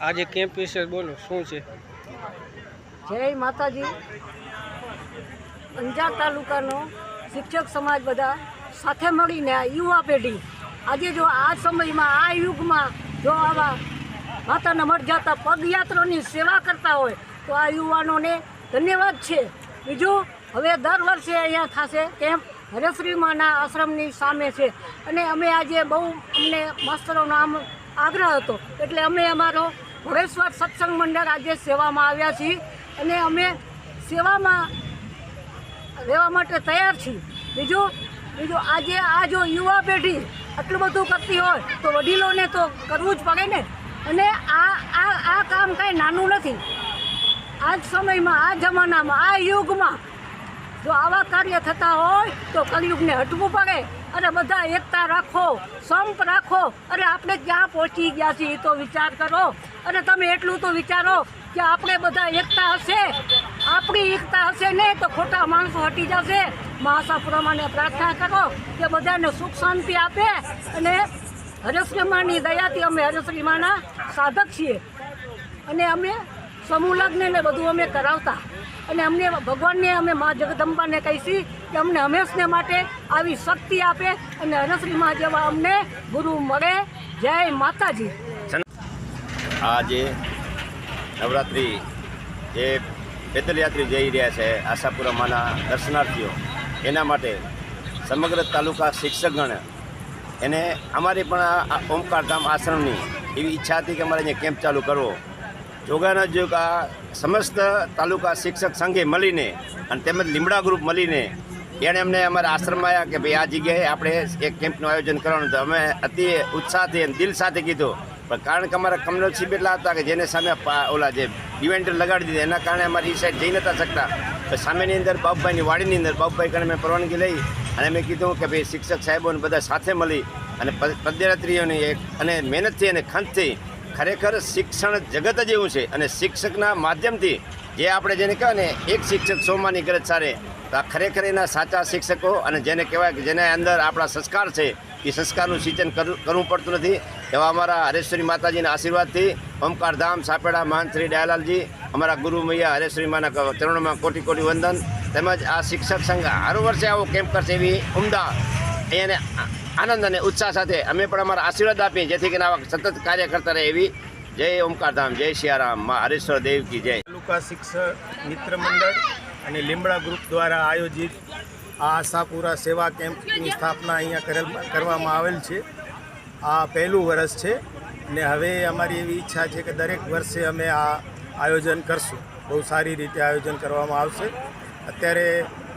આજે કેમ્પ વિશે બોલો, શું છે? જય માતાજી. અંજાર તાલુકાનો શિક્ષક સમાજ બધા સાથે મળીને આ યુવા પેઢી. આજે જો આ સમયમાં, આ યુગમાં જો આવા માતાના મઠ જતા પદયાત્રાની સેવા કરતા હોય, તો આ યુવાનોને ધન્યવાદ છે. બીજું, હવે દર વર્ષે અહીંયા થશે કેમ્પ. હરેશ્રી માના આશ્રમની સામે છે. અને અમે આજે બહુ અમને માસ્તરોનો આમ આગ્રહ હતો. એટલે અમે અમારો ભરેશ્વર સત્સંગ મંડળ આજે સેવામાં આવ્યા છીએ. અને અમે સેવામાં રહેવા માટે તૈયાર છીએ. બીજું બીજું આજે આ જો યુવા પેઢી આટલું બધું કરતી હોય તો વડીલોને તો કરવું જ પડે ને. અને આ આ આ કામ કાંઈ નાનું નથી. આ જ સમયમાં, આ જમાનામાં, આ યુગમાં જો આવા કાર્ય થતા હોય તો કલયુગને હટવું પડે અને બધા એકતા રાખો, સંપ રાખો અને આપણે ક્યાં પહોંચી ગયા છીએ તો વિચાર કરો. અને તમે એટલું તો વિચારો કે આપણે બધા એકતા હશે. આપણી એકતા હશે ને તો ખોટા માણસો હટી જશે. મહાસા પ્રમાણે પ્રાર્થના કરો કે બધાને સુખ શાંતિ આપે અને હરેશ્રીમાની દયાથી અમે હરેશ્રીમાના સાધક છીએ. અને અમે સમૂહ લગ્ન ને બધું અમે કરાવતા. અને અમને ભગવાનને, અમે મા જગદંબાને કહીશી કે અમને હંમેશને માટે આવી શક્તિ આપે અને હરશ્રીમાં જેવા અમને ગુરુ મળે. જય માતાજી. આજે નવરાત્રિ જે પેદલયાત્રી જઈ રહ્યા છે આશાપુરા માના દર્શનાર્થીઓ, એના માટે સમગ્ર તાલુકા શિક્ષકગણ, એને અમારી પણ આ ઓમકારધામ આશ્રમની એવી ઈચ્છા હતી કે અમારે અહીંયા કેમ્પ ચાલુ કરવો. જોગાના જોગ આ સમસ્ત તાલુકા શિક્ષક સંઘે મળીને અને તેમજ લીમડા ગ્રુપ મળીને એણે અમને અમારા આશ્રમમાં આવ્યા કે ભાઈ આ જગ્યાએ આપણે એક કેમ્પનું આયોજન કરવાનું હતું અમે અતિ ઉત્સાહથી અને દિલ સાથે કીધું. પણ કારણ કે અમારા કમનસીબ એટલા હતા કે જેને સામે ઓલા જે ઇવેન્ટર લગાડી દીધા, એના કારણે અમારી એ સાઈડ જઈ નતા શકતા. તો સામેની અંદર બાબુભાઈની વાડીની અંદર બાબુભાઈ કારણે મેં પરવાનગી લઈ અને મેં કીધું કે ભાઈ શિક્ષક સાહેબોને બધા સાથે મળી અને પદયાત્રીઓની એક અને મહેનતથી અને ખંતથી ખરેખર શિક્ષણ જગત જ એવું છે અને શિક્ષકના માધ્યમથી જે આપણે જેને કહેવાય ને, એક શિક્ષક સોમાની ગરજ સારે, તો આ ખરેખર એના સાચા શિક્ષકો અને જેને કહેવાય કે જેના અંદર આપણા સંસ્કાર છે, એ સંસ્કારનું સિંચન કરવું પડતું નથી. એવા અમારા હરેશ્વરી માતાજીના આશીર્વાદથી ઓમકાર ધામ, સાપેડા મહંત શ્રી દયાલાલજી, અમારા ગુરુ મૈયા હરેશ્વરી માના ચરણોમાં કોટી કોટી વંદન. તેમજ આ શિક્ષક સંઘ હર વર્ષે આવો કેમ્પ કરશે એવી ઉમદા. એને આનંદ અને ઉત્સાહ સાથે અમે પણ અમારા આશીર્વાદ આપીએ. જેથી કરીને આવા સતત કાર્ય કરતા રહે એવી જય ઓમકાર ધામ, જય સિયારામ મા હરેશ્વર દેવ કી જય. તાલુકા શિક્ષક મિત્ર મંડળ અને લીમડા ગ્રુપ દ્વારા આયોજિત આ આશાપુરા સેવા કેમ્પની સ્થાપના અહીંયા કરેલ કરવામાં આવેલ છે. આ પહેલું વર્ષ છે ને હવે અમારી એવી ઈચ્છા છે કે દરેક વર્ષે અમે આ આયોજન કરશું. બહુ સારી રીતે આયોજન કરવામાં આવશે. અત્યારે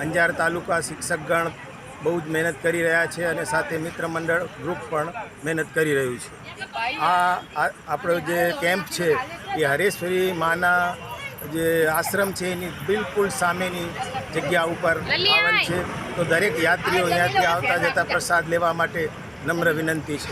અંજાર તાલુકા શિક્ષકગણ બહુ જ મહેનત કરી રહ્યા છે અને સાથે મિત્ર મંડળ ગ્રુપ પણ મહેનત કરી રહ્યું છે. આ આ આપણો જે કેમ્પ છે એ હરેશ્વરી માના જે આશ્રમ છે એની બિલકુલ સામેની જગ્યા ઉપર આવેલ છે. તો દરેક યાત્રીઓ અહીંયાથી આવતા જતા પ્રસાદ લેવા માટે નમ્ર વિનંતી છે.